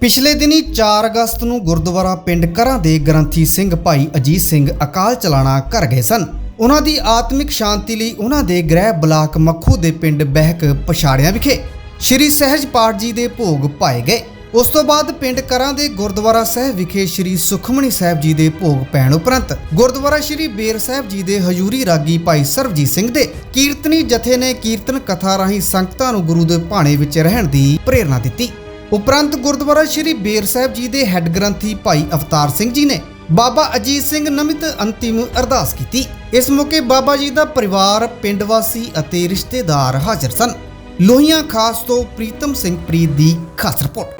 ਪਿਛਲੇ ਦਿਨੀ 4 ਅਗਸਤ ਨੂੰ ਗੁਰਦੁਆਰਾ ਪਿੰਡ ਕਰਾਂ ਦੇ ਗ੍ਰੰਥੀ ਸਿੰਘ ਭਾਈ ਅਜੀਤ ਸਿੰਘ ਅਕਾਲ ਚਲਾਣਾ ਕਰ ਗਏ ਸਨ। ਉਹਨਾਂ ਦੀ ਆਤਮਿਕ ਸ਼ਾਂਤੀ ਲਈ ਉਹਨਾਂ ਦੇ ਗ੍ਰਹਿ ਬਲਾਕ ਮੱਖੂ ਦੇ ਪਿੰਡ ਬਹਿਕ ਪਛਾੜਿਆਂ ਵਿਖੇ ਸ਼੍ਰੀ ਸਹਿਜ ਪਾਠ ਜੀ ਦੇ ਭੋਗ ਪਾਏ ਗਏ। ਉਸ ਤੋਂ ਬਾਅਦ ਪਿੰਡ ਕਰਾਂ ਦੇ ਗੁਰਦੁਆਰਾ ਸਾਹਿਬ ਵਿਖੇ ਸ਼੍ਰੀ ਸੁਖਮਣੀ ਸਾਹਿਬ ਜੀ ਦੇ ਭੋਗ ਪੈਣ ਉਪਰੰਤ ਗੁਰਦੁਆਰਾ ਸ਼੍ਰੀ ਬੇਰ ਸਾਹਿਬ ਜੀ ਦੇ ਹਜੂਰੀ ਰਾਗੀ ਭਾਈ ਸਰਬਜੀਤ ਸਿੰਘ ਦੇ ਕੀਰਤਨੀ ਜਥੇ ਨੇ ਕੀਰਤਨ ਕਥਾ ਰਾਹੀਂ ਸੰਗਤਾਂ ਨੂੰ ਗੁਰੂ ਦੇ ਭਾਣੇ ਵਿੱਚ ਰਹਿਣ ਦੀ ਪ੍ਰੇਰਣਾ ਦਿੱਤੀ। ਉਪਰੰਤ ਗੁਰਦੁਆਰਾ ਸ਼੍ਰੀ ਬੇਰ ਸਾਹਿਬ ਜੀ ਦੇ ਹੈੱਡ ਗ੍ਰੰਥੀ ਭਾਈ ਅਵਤਾਰ ਸਿੰਘ ਜੀ ਨੇ ਬਾਬਾ ਅਜੀਤ ਸਿੰਘ ਨਮਿਤ ਅੰਤਿਮ ਅਰਦਾਸ ਕੀਤੀ। ਇਸ ਮੌਕੇ ਬਾਬਾ ਜੀ ਦਾ ਪਰਿਵਾਰ, ਪਿੰਡ ਵਾਸੀ ਅਤੇ ਰਿਸ਼ਤੇਦਾਰ ਹਾਜ਼ਰ ਸਨ। ਲੋਹੀਆਂ ਖਾਸ ਤੋਂ ਪ੍ਰੀਤਮ ਸਿੰਘ ਪ੍ਰੀਤ ਦੀ ਖਾਸ ਰਿਪੋਰਟ।